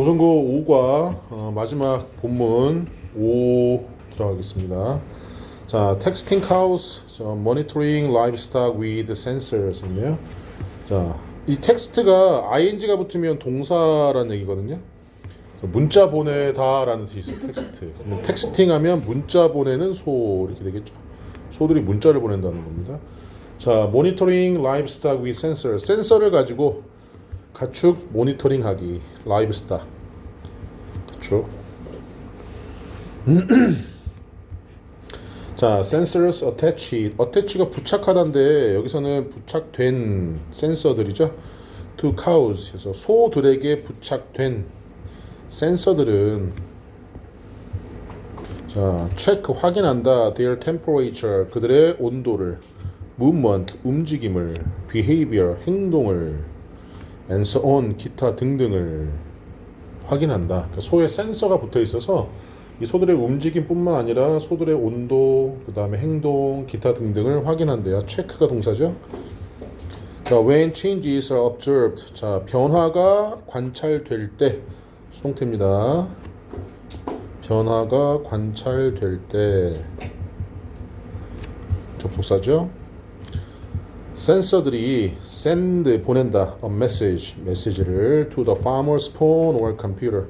조선고 5과 어, 마지막 본문 5 들어가겠습니다. 자, texting cows, 자, monitoring livestock with sensors인데요. 자, 이 텍스트가 ing가 붙으면 동사라는 얘기거든요. 문자 보내다라는 뜻이 있어요. 텍스트. 텍스팅하면 문자 보내는 소 이렇게 되겠죠. 소들이 문자를 보낸다는 겁니다. 자, 모니터링 livestock. 센서를 가지고 가축 모니터링하기. livestock. 가축. 자, sensors attached. attach가 부착하다인데 여기서는 부착된 센서들이죠. to cows. 그래서 소들에게 부착된 센서들은 자, 체크 확인한다. their temperature. 그들의 온도를 movement 움직임을 behavior 행동을 on 기타 등등을 확인한다. 그러니까 소에 센서가 붙어 있어서 이 소들의 움직임뿐만 아니라 소들의 온도, 그 다음에 행동, 기타 등등을 확인한대요. 체크가 동사죠. 자, when changes are observed. 자, 변화가 관찰될 때 수동태입니다. 변화가 관찰될 때 접속사죠. 센서들이 send 보낸다 a message 메시지를 to the farmer's phone or computer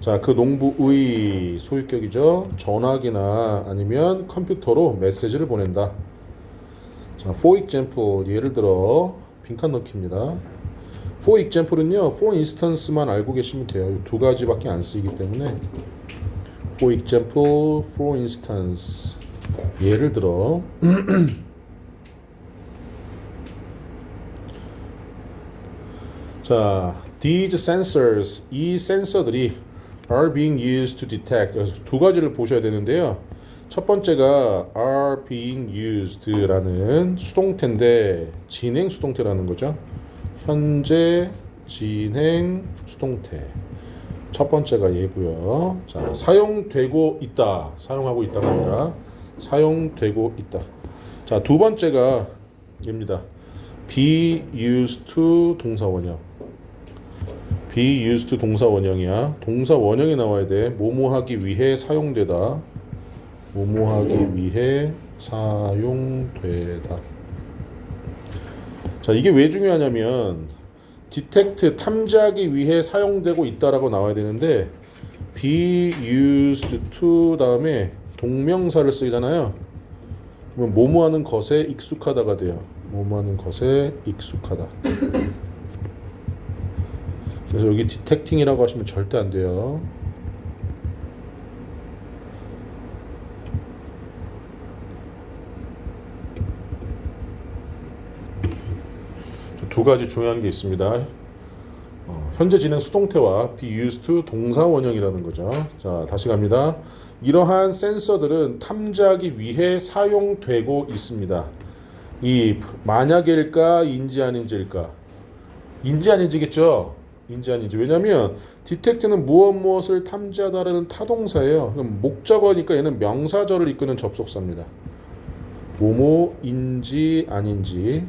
자 그 농부의 소유격이죠 전화기나 아니면 컴퓨터로 메시지를 보낸다 자 for example 예를 들어 빈칸 넣기입니다 for example은요 for instance만 알고 계시면 돼요 두 가지밖에 안 쓰이기 때문에 for example for instance 예를 들어 자, these sensors, 이 센서들이 are being used to detect. 그래서 두 가지를 보셔야 되는데요. 첫 번째가 are being used라는 수동태인데 진행 수동태라는 거죠. 현재 진행 수동태. 첫 번째가 얘고요. 자, 사용되고 있다. 사용하고 있다가 아니라 사용되고 있다. 자, 두 번째가 얘입니다. be used to 동사 원형. Be used to 동사 원형이야. 동사 원형이 나와야 돼. 뭐뭐 하기 위해 사용되다. 뭐뭐 하기 위해 사용되다. 자, 이게 왜 중요하냐면 detect 탐지하기 위해 사용되고 있다라고 나와야 되는데 be used to 다음에 동명사를 쓰잖아요. 그러면 뭐뭐 하는 것에 익숙하다가 돼요. 뭐뭐 하는 것에 익숙하다. 그래서 여기 디텍팅이라고 하시면 절대 안 돼요. 두 가지 중요한 게 있습니다. 어, 현재 진행 수동태와 be used to 동사 원형이라는 거죠. 자, 다시 갑니다. 이러한 센서들은 탐지하기 위해 사용되고 있습니다. 이 만약일까 인지 아닌지일까? 인지 아닌지겠죠. 인지 아닌지. 왜냐면 디텍트는 무엇 무엇을 탐지하다라는 타동사예요. 그럼 목적어니까 얘는 명사절을 이끄는 접속사입니다. 뭐뭐인지 아닌지.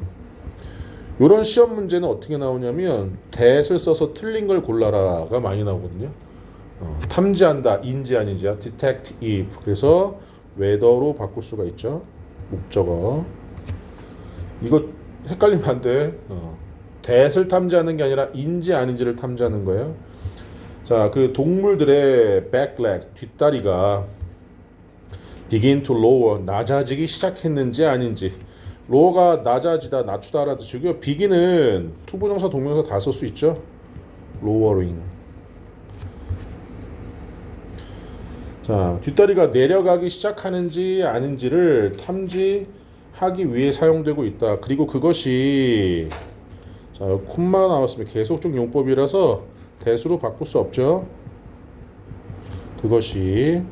이런 시험 문제는 어떻게 나오냐면 that을 써서 틀린 걸 골라라가 많이 나오거든요. 어, 탐지한다 인지 아닌지야 detect if 그래서 whether로 바꿀 수가 있죠. 목적어. 이거 헷갈리면 안 돼. 어. 대을 탐지하는 게 아니라 인지 아닌지를 탐지하는 거예요. 자, 그 동물들의 back legs 뒷다리가 begin to lower 낮아지기 시작했는지 아닌지. lower가 낮아지다, 낮추다라는 뜻이고요. begin은 투부정사, 동명사 다 쓸 수 있죠. lowering. 자, 뒷다리가 내려가기 시작하는지 아닌지를 탐지하기 위해 사용되고 있다. 그리고 그것이 자, 콤마가 나왔으면 계속적 용법이라서 대수로 바꿀 수 없죠. 그것이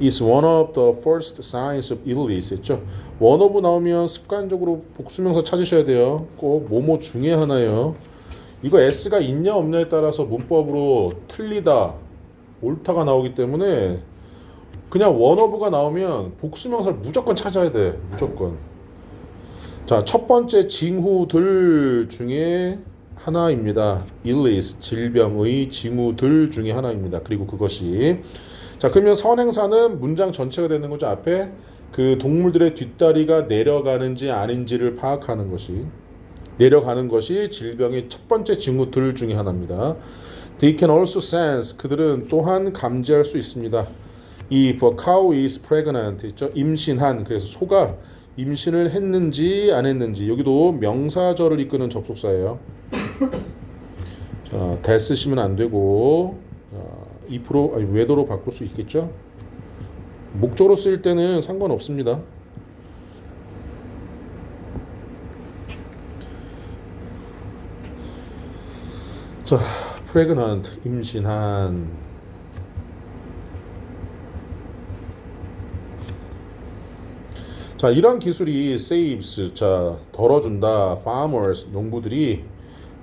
is one of the first signs of illness 했죠. one 나오면 습관적으로 복수명사 찾으셔야 돼요. 꼭 뭐뭐 중에 하나요. 이거 s가 있냐 없냐에 따라서 문법으로 틀리다, 옳다가 나오기 때문에 그냥 one of가 나오면 복수명사를 무조건 찾아야 돼. 무조건. 자, 첫 번째 징후들 중에 하나입니다. illness 질병의 징후들 중에 하나입니다. 그리고 그것이 자 그러면 선행사는 문장 전체가 되는 거죠. 앞에 그 동물들의 뒷다리가 내려가는지 아닌지를 파악하는 것이 내려가는 것이 질병의 첫 번째 징후들 중에 하나입니다. They can also sense 그들은 또한 감지할 수 있습니다. 이 cow is pregnant 있죠. 임신한 그래서 소가 임신을 했는지 안 했는지 여기도 명사절을 이끄는 접속사예요. 자, 대 쓰시면 안 되고 자, 2% 아니 외도로 바꿀 수 있겠죠? 목적으로 쓸 때는 상관없습니다. 자, pregnant 임신한 자, 이런 기술이 saves 자, 덜어준다 farmers 농부들이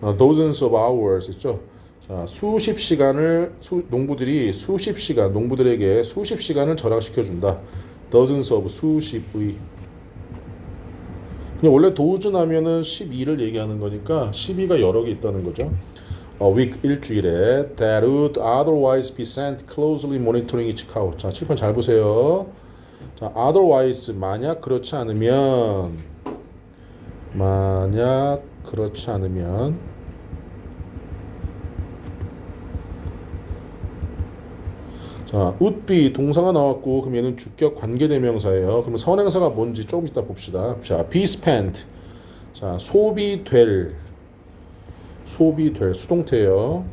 어, dozens of hours 있죠. 자, 수십 시간을 수, 농부들이 수십 시간 농부들에게 수십 시간을 절약시켜 준다. dozens of 수십의 그냥 원래 도우즌 하면은 12를 얘기하는 거니까 12가 여러 개 있다는 거죠. A week 일주일에 that would otherwise be sent closely monitoring each cow. 자, 칠판 잘 보세요. 자, otherwise 만약 그렇지 않으면 만약 그렇지 않으면 자, would be 동사가 나왔고 그럼 얘는 주격 관계 대명사예요. 그러면 선행사가 뭔지 조금 이따 봅시다. 자, be spent. 자, 소비될 소비될 수동태예요.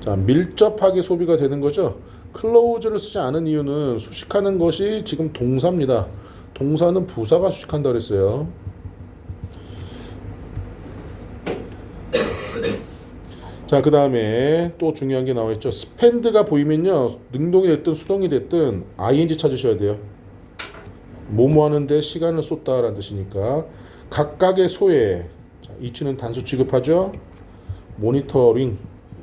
자, 밀접하게 소비가 되는 거죠. 클로즈를 쓰지 않은 이유는 수식하는 것이 지금 동사입니다. 동사는 부사가 수식한다 그랬어요. 자, 그 다음에 또 중요한 게 나와 있죠. 스펜드가 보이면요. 능동이 됐든 수동이 됐든 ing 찾으셔야 돼요. 뭐뭐 하는데 시간을 쏟다라는 뜻이니까 각각의 소에 자, 이치는 단수 취급하죠. 모니터링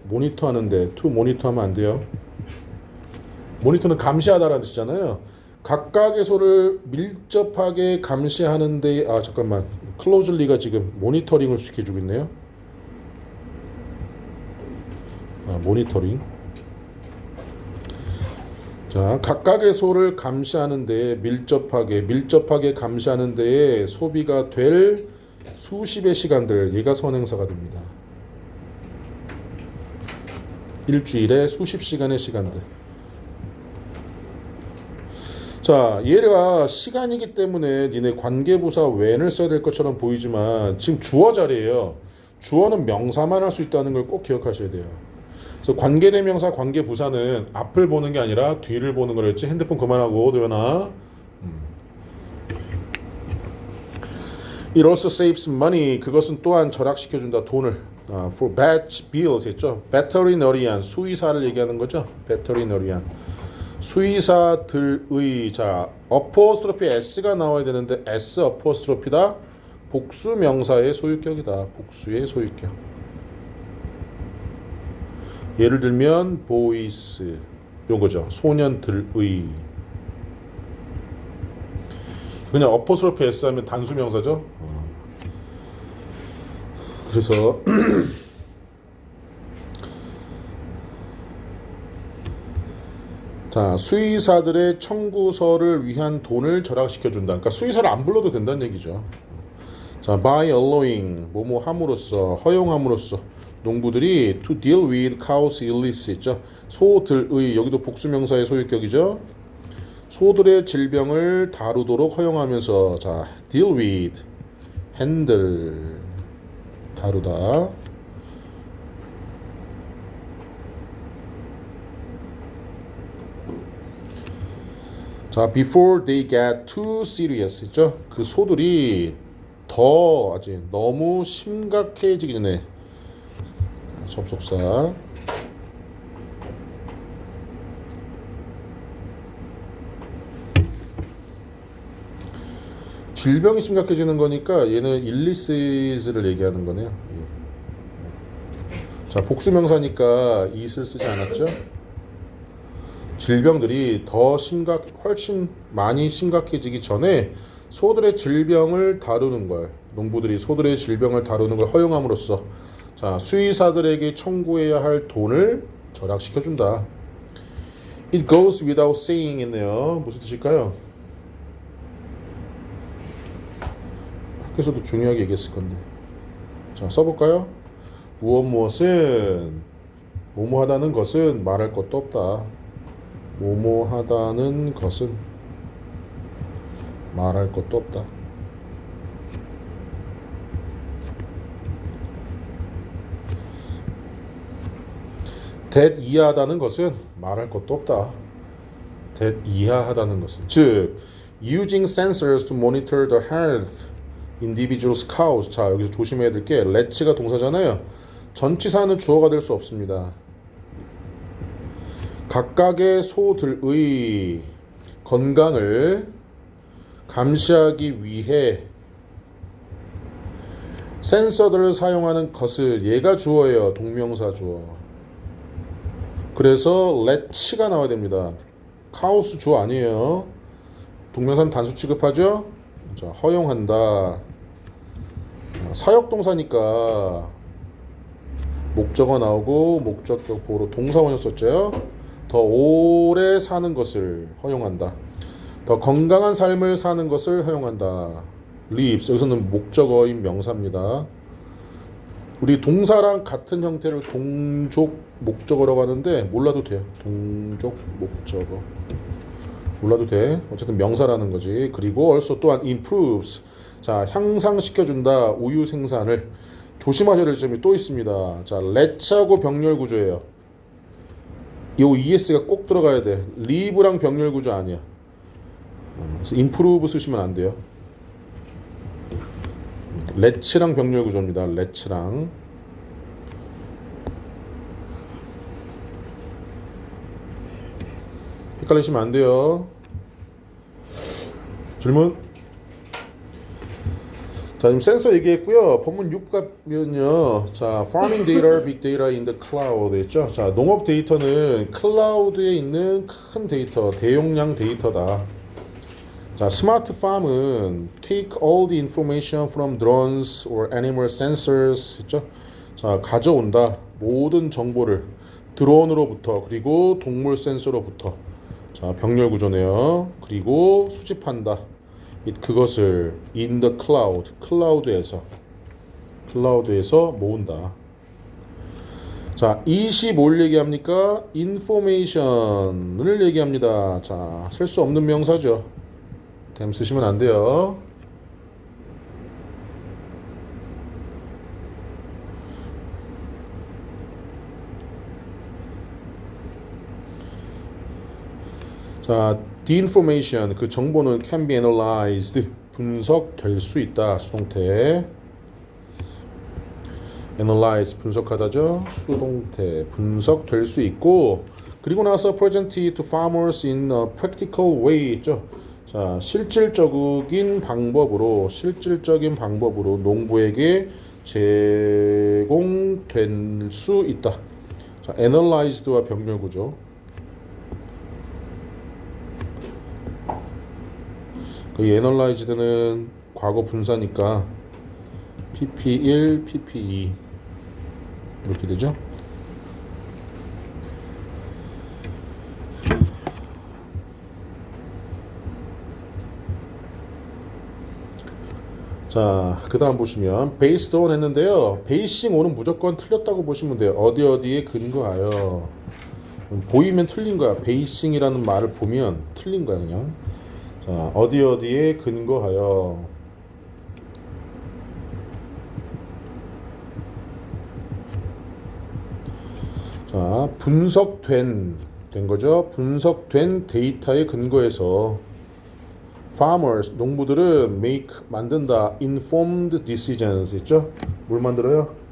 모니터 하는데 투 모니터 하면 안 돼요. 모니터는 감시하다라는 뜻이잖아요. 각각의 소를 밀접하게 감시하는데 아 잠깐만 클로즐리가 지금 모니터링을 시켜주고 있네요. 아, 모니터링. 자, 각각의 소를 감시하는데 밀접하게 밀접하게 감시하는 데에 소비가 될 수십의 시간들 얘가 선행사가 됩니다. 일주일에 수십 시간의 시간들. 자, 얘가 시간이기 때문에 니네 관계부사 when을 써야 될 것처럼 보이지만 지금 주어 자리예요. 주어는 명사만 할 수 있다는 걸 꼭 기억하셔야 돼요. 그래서 관계대명사 관계부사는 앞을 보는 게 아니라 뒤를 보는 거랬지. 핸드폰 그만하고 도연아. It also saves money. 그것은 또한 절약시켜 준다. 돈을. 아, for batch bills 했죠. veterinarian 수의사를 얘기하는 거죠. veterinarian 수의사들의 자 어포스트로피 s가 나와야 되는데 s 어포스트로피다. 복수 명사의 소유격이다. 복수의 소유격. 예를 들면 보이스 이런 거죠. 소년들의 그냥 어포스트로피 s 하면 단수 명사죠. 어. 그래서 자 수의사들의 청구서를 위한 돈을 절약시켜 준다. 그러니까 수의사를 안 불러도 된다는 얘기죠. 자 by allowing 뭐뭐 함으로써 허용함으로써 농부들이 to deal with cows illness 있죠. 소들의 여기도 복수명사의 소유격이죠. 소들의 질병을 다루도록 허용하면서 자 deal with handle 다루다 자 before they get too serious 있죠 그 소들이 더 아직 너무 심각해지기 전에 접속사 질병이 심각해지는 거니까 얘는 일리시스를 얘기하는 거네요. 예. 자 복수명사니까 이슬 쓰지 않았죠? 질병들이 더 심각, 훨씬 많이 심각해지기 전에 소들의 질병을 다루는 걸 농부들이 소들의 질병을 다루는 걸 허용함으로써 자 수의사들에게 청구해야 할 돈을 절약시켜 준다. It goes without saying 있네요. 무슨 뜻일까요? 학교에서도 중요하게 얘기했을 건데. 자 써볼까요? 무엇 무엇은 뭐뭐하다는 것은 말할 것도 없다. 뭐뭐하다는 것은 말할 것도 없다. 이하하다는 것은 말할 것도 없다. that 이하하다는 것은 즉 using sensors to monitor the health individuals cows 자 여기서 조심해야 될 게 let가 동사잖아요. 전치사는 주어가 될 수 없습니다. 각각의 소들의 건강을 감시하기 위해 센서들을 사용하는 것을 얘가 주어예요. 동명사 주어. 그래서 let가 나와야 됩니다. 카오스 주어 아니에요. 동명사는 단수 취급하죠? 자, 허용한다. 사역동사니까 목적어 나오고 목적격 보로 동사 원형 썼죠. 더 오래 사는 것을 허용한다. 더 건강한 삶을 사는 것을 허용한다. lives 여기서는 목적어인 명사입니다. 우리 동사랑 같은 형태를 동족 목적어라고 하는데 몰라도 돼요. 동족 목적어 몰라도 돼. 어쨌든 명사라는 거지. 그리고 also 또한 improves 자 향상시켜 준다 우유 생산을 조심하셔야 될 점이 또 있습니다. 자 let하고 병렬 구조예요. 요 es가 꼭 들어가야 돼. live랑 병렬 구조 아니야. 그래서 improve 쓰시면 안 돼요. let랑 병렬 구조입니다. let랑 헷갈리시면 안 돼요. 질문? 자, 지금 센서 얘기했고요. 본문 6 가면요. 자, farming data, big data in the cloud 있죠. 자, 농업 데이터는 클라우드에 있는 큰 데이터, 대용량 데이터다. 자, 스마트 팜은 take all the information from drones or animal sensors 있죠. 자, 가져온다. 모든 정보를 드론으로부터 그리고 동물 센서로부터 자, 병렬 구조네요. 그리고 수집한다. 이- 그것을 in the cloud, 클라우드에서 클라우드에서 모은다. 자, 25를 얘기합니까? information을 얘기합니다. 자, 셀수 없는 명사죠. 댐 쓰시면 안 돼요. 자, the information 그 정보는 can be analyzed 분석될 수 있다 수동태. analyze 분석하다죠 수동태 분석될 수 있고 그리고 나서 present to farmers in a practical way 있죠. 자 실질적인 방법으로 실질적인 방법으로 농부에게 제공될 수 있다. 자 analyzed와 병렬 구조. 그 analyzed는 과거 분사니까 pp1, pp2 이렇게 되죠. 자, 그 다음 보시면 based on 했는데요. basing on은 무조건 틀렸다고 보시면 돼요. 어디 어디에 근거하여 보이면 틀린 거야. basing이라는 말을 보면 틀린 거야 그냥. 자, 어디 어디에 근거하여 자, 분석된 된 거죠. 분석된 데이터에 근거해서 farmers 농부들은 make 만든다 informed decisions 있죠? 뭘 만들어요?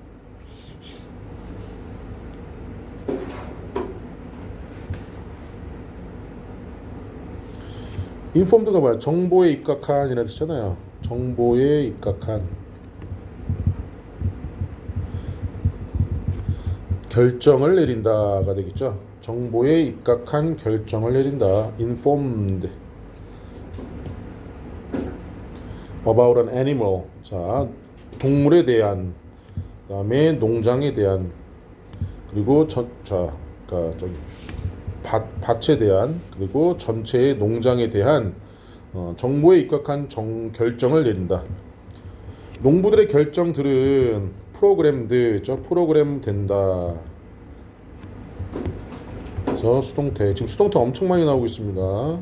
Informed가 뭐야? 정보에 입각한 이라는 뜻이잖아요. 정보에 입각한 결정을 내린다가 되겠죠. 정보에 입각한 결정을 내린다. informed about an animal. 자, 동물에 대한 그다음에 농장에 대한 그리고 전, 자, 그러니까 저기 밭, 밭에 대한 그리고 전체의 농장에 대한 어, 정보에 입각한 정, 결정을 내린다. 농부들의 결정들은 프로그램드, 저 프로그램 된다. 그래서 수동태 지금 수동태 엄청 많이 나오고 있습니다.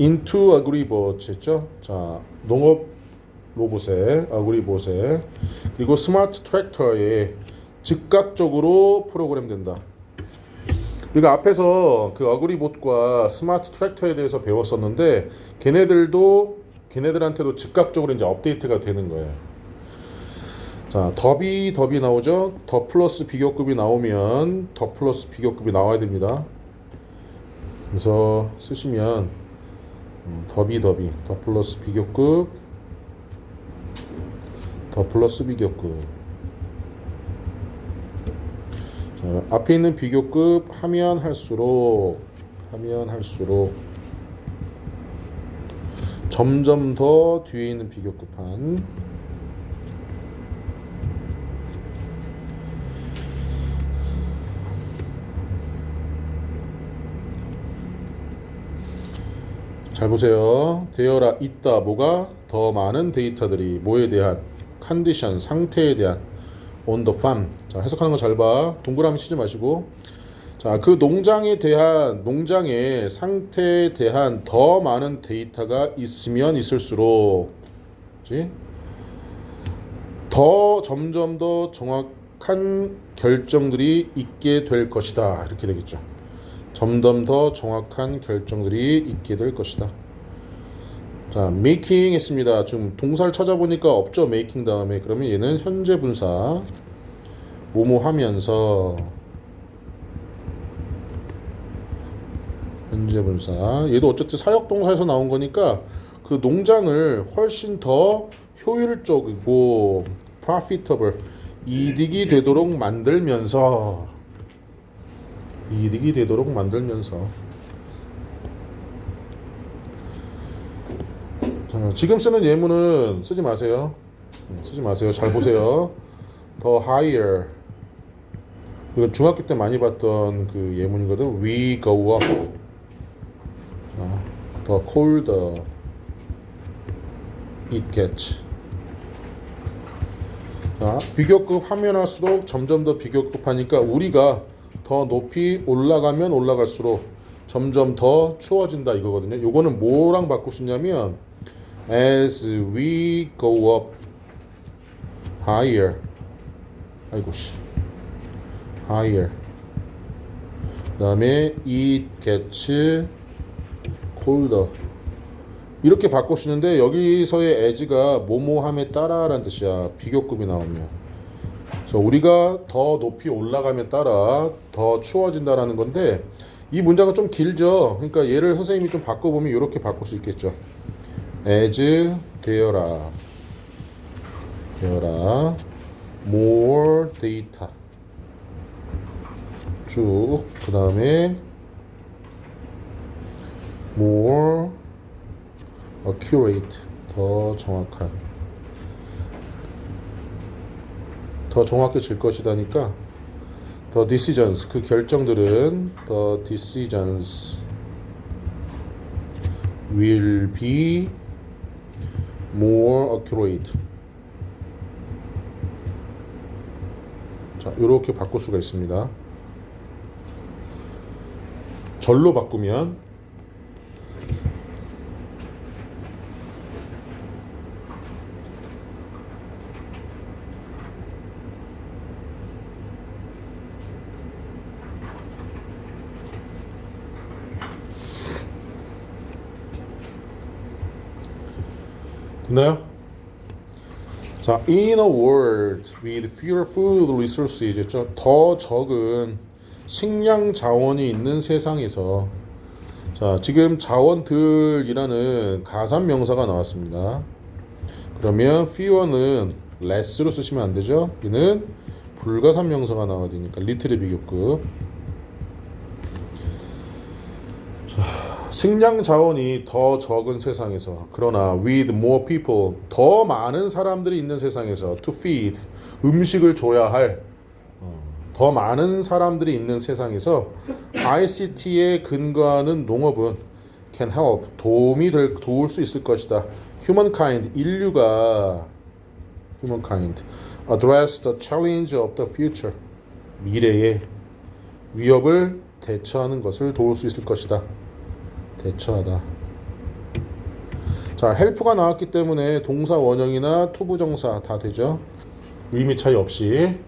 into agribots 했죠. 자 농업 로봇에 아그리봇에 그리고 스마트 트랙터에 즉각적으로 프로그램 된다. 우리가 앞에서 그 어그리봇과 스마트 트랙터에 대해서 배웠었는데 걔네들도 걔네들한테도 즉각적으로 이제 업데이트가 되는 거예요. 자, 더비 더비 나오죠? 더 플러스 비교급이 나오면 더 플러스 비교급이 나와야 됩니다. 그래서 쓰시면 음, 더비 더비 더 플러스 비교급 더 플러스 비교급 자, 앞에 있는 비교급 하면 할수록 하면 할수록 점점 더 뒤에 있는 비교급한 잘 보세요. 되어라 있다 뭐가 더 많은 데이터들이 뭐에 대한 컨디션 상태에 대한 the farm. 자 해석하는 거 잘 봐. 동그라미 치지 마시고. 자 그 농장에 대한 농장의 상태에 대한 더 많은 데이터가 있으면 있을수록, 그지? 더 점점 더 정확한 결정들이 있게 될 것이다. 이렇게 되겠죠. 점점 더 정확한 결정들이 있게 될 것이다. 자, making 했습니다. 지금 동사를 찾아보니까 없죠. making 다음에 그러면 얘는 현재 분사 뭐뭐 하면서 현재 분사 얘도 어쨌든 사역 동사에서 나온 거니까 그 농장을 훨씬 더 효율적이고 profitable 이득이 되도록 만들면서 이득이 되도록 만들면서 자, 지금 쓰는 예문은 쓰지 마세요. 음, 쓰지 마세요. 잘 보세요. 더 higher 이건 중학교 때 많이 봤던 그 예문이거든. We go up. 자, 더 colder it gets. 자, 비교급 하면 할수록 점점 더 비교급하니까 우리가 더 높이 올라가면 올라갈수록 점점 더 추워진다 이거거든요. 요거는 뭐랑 바꿀 수 있냐면 as we go up higher. 아이고 씨. Higher. 그 다음에 it gets colder. 이렇게 바꿀 수 있는데 여기서의 as가 뭐뭐함에 따라라는 뜻이야. 비교급이 나오면. 그래서 우리가 더 높이 올라가면 따라 더 추워진다라는 건데 이 문장은 좀 길죠. 그러니까 얘를 선생님이 좀 바꿔보면 이렇게 바꿀 수 있겠죠 as 되어라 되어라 more data 쭉 그 다음에 more accurate 더 정확한 더 정확해질 것이다니까 더 decisions 그 결정들은 더 decisions will be more accurate 자 이렇게 바꿀 수가 있습니다. 절로 바꾸면 됐나요? 자, in a world with fewer food resources. 더 적은 식량 자원이 있는 세상에서 자, 지금 자원들이라는 가산 명사가 나왔습니다. 그러면 fewer는 less로 쓰시면 안 되죠. 얘는 불가산 명사가 나와야 되니까 리틀의 비교급. 자, 식량 자원이 더 적은 세상에서 그러나 with more people 더 많은 사람들이 있는 세상에서 to feed 음식을 줘야 할 어, 더 많은 사람들이 있는 세상에서 ICT에 근거하는 농업은 can help 도움이 될 도울 수 있을 것이다. humankind 인류가 humankind address the challenge of the future 미래의 위협을 대처하는 것을 도울 수 있을 것이다. 대처하다. 자, 헬프가 나왔기 때문에 동사 원형이나 투부정사 다 되죠. 의미 차이 없이.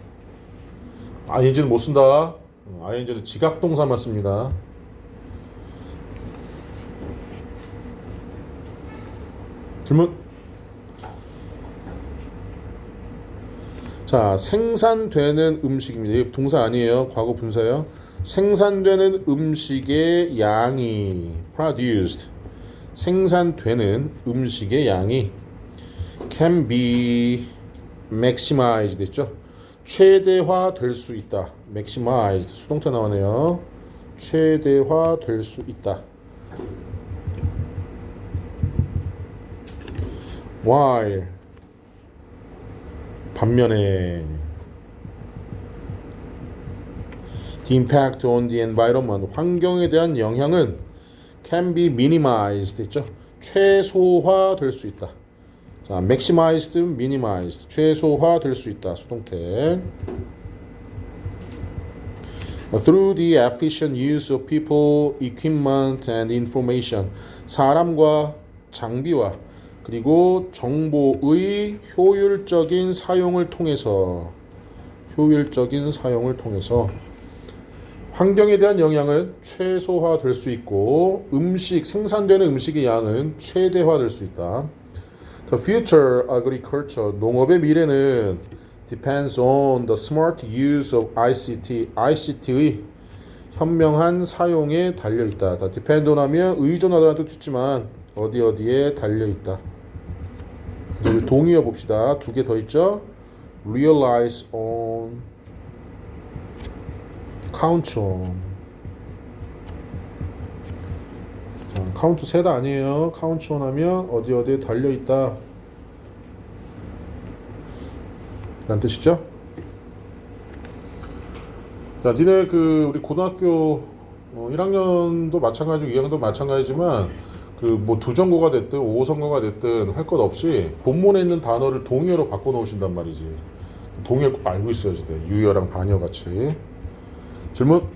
ing는 못 쓴다. ing는 지각 동사만 씁니다. 질문. 자, 생산되는 음식입니다. 동사 아니에요. 과거 분사예요. 생산되는 음식의 양이 produced 생산되는 음식의 양이 can be maximized 됐죠? 최대화 될 수 있다. maximized 수동태 나오네요. 최대화 될 수 있다. while 반면에 the impact on the environment 환경에 대한 영향은 can be minimized 됐죠? 최소화 될 수 있다. 자, maximized, minimized 최소화 될 수 있다. 수동태. Through the efficient use of people, equipment and information 사람과 장비와 그리고 정보의 효율적인 사용을 통해서 효율적인 사용을 통해서 환경에 대한 영향은 최소화될 수 있고 음식 생산되는 음식의 양은 최대화될 수 있다. The future agriculture 농업의 미래는 depends on the smart use of ICT ICT의 현명한 사용에 달려 있다. 자, depend on 하면 의존하다는 뜻도 있지만 어디 어디에 달려 있다. 동의어 봅시다. 두 개 더 있죠. realize on on 자, 카운트 세다 아니에요. 카운트 on 하면 어디 어디에 달려 있다. 라는 뜻이죠. 자, 니네 그 우리 고등학교 어, 1학년도 마찬가지고 2학년도 마찬가지지만 그 뭐 두정고가 됐든 오성고가 됐든 할 것 없이 본문에 있는 단어를 동의어로 바꿔 놓으신단 말이지. 동의어 꼭 알고 있어야지 돼. 유여랑 반여 같이. 질문.